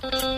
เ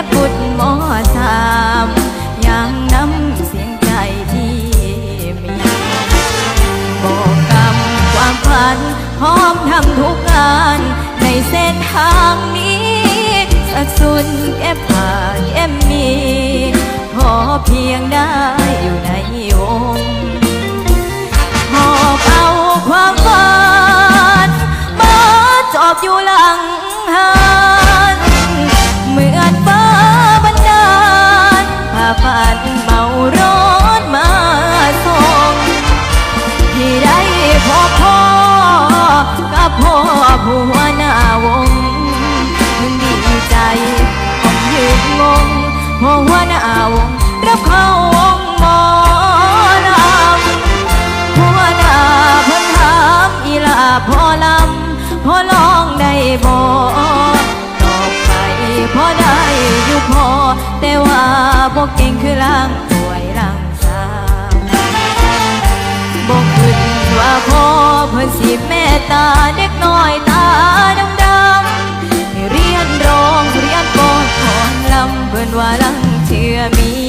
ำแก้ปุดหมอสามยังน้ำเสียงใจที่มีบอกกำความฝันพร้อมทำทุกงานในเส้นทางนี้สักสุนแก้ผ่าแก้มี พอเพียงได้านเมารถมาส่งที่ได้พบพ่อกับพ่อผู้หัวหน้าวงมึงดีใจผมยืนงงพ่อหัวหน้าวงรับเข้า บ่เก่งคือล่างสวยล่างสาวบ่คิดว่าพ่อเพิ่นสิเมตตาเด็กน้อยตาดำๆให้เรียนร้องเรียนก่อนถอนลำเพิ่นว่าลังเชื่อมี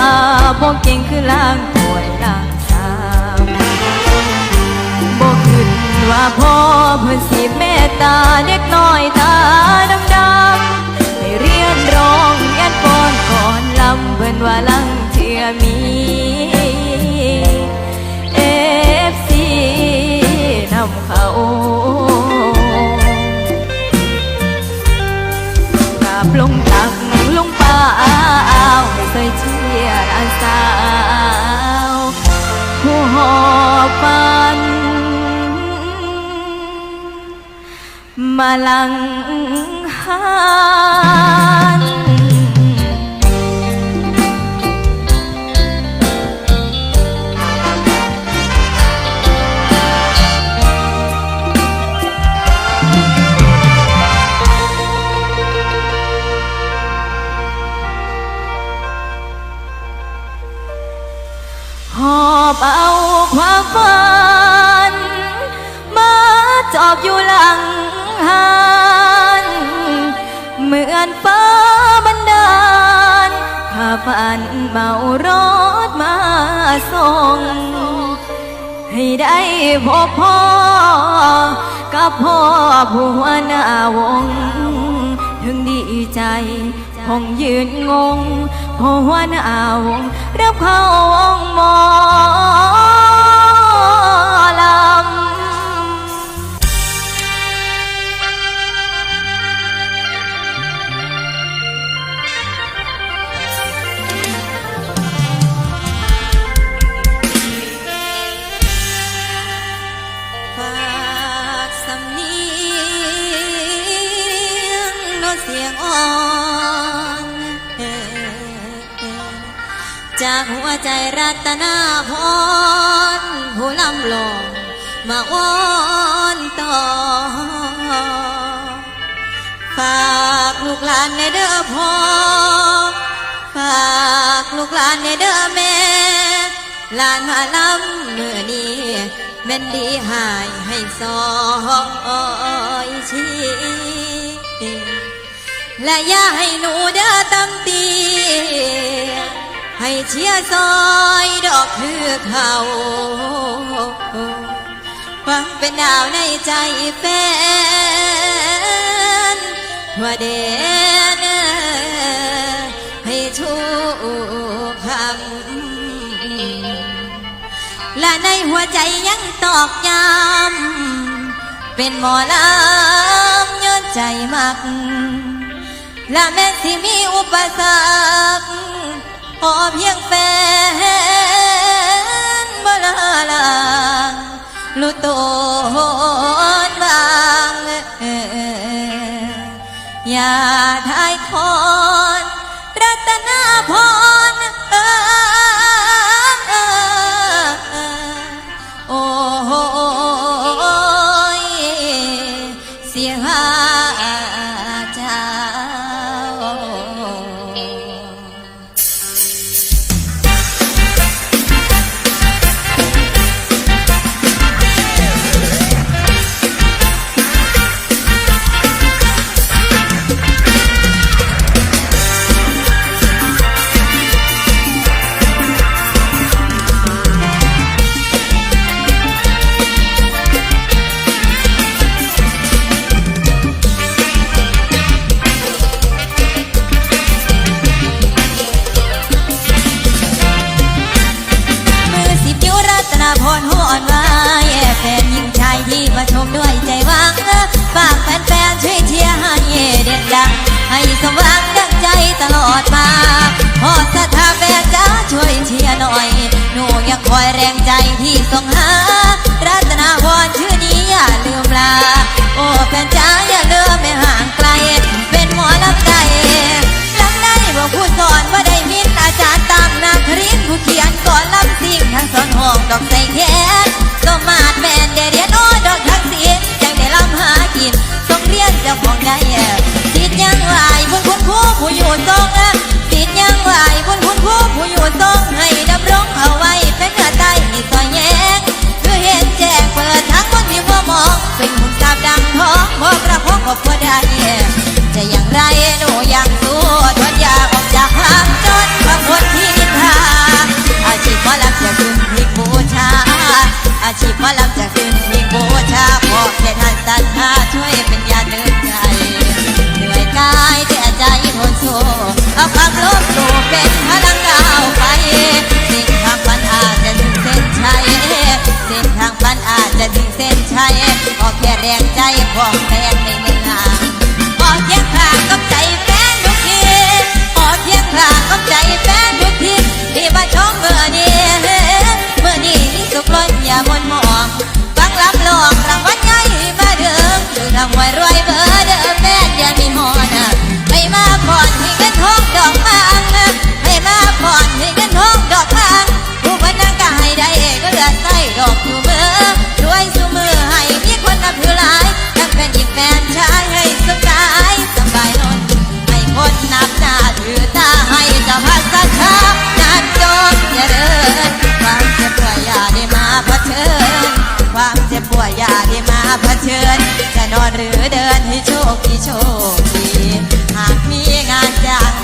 ว่าบ่เก่งคือล่างถวยล่างสามบ่ขึ้นว่าพ่อเพิ่นสิเมตตาเด็กน้อยตาดำๆให้เรียนร้องเรียนป้อนก่อนลำเพิ่นว่าลังเชื่อมีเอฟซีนำเขา มาลังหันหอบเอาความฝัน มาจอบอยู่หลังานเหมือนฟ้าบันดาลพาฝันเบารถมาส่ง ให้ได้พบพ่อ กับพ่อผัวหน้าวง ถึงดีใจพงยืนงง พ่อหัวหน้าวงรับเข้าวงมองากหัวใจรัตนาพรหัวลำลองมาวอนต่อ ฝากลูกหลานในเด้อพ่อ ฝากลูกหลานในเด้อแม่ หลานมาลำเมื่อนี้แม่นดีหายให้ซอยชีและย่าให้หนูเด้อตั้ำตี ให้เชียซอยดอกเพื่อเขาฟังเป็นดาวในใจแฟนหัวเดนให้ทุกคำและในหัวใจยังตอกย้ำเป็นหมอลำย้อนใจมัก และแม้ที่มีอุปสรรค พอเพียงแฟนบลาลางลุตนบางอย่าทายคอนรัตนาพรโอ้ยเสียหาย 我来。 เผชิญ จะนอนหรือเดินให้โชคดีโชคดีหากมีงานจ้าง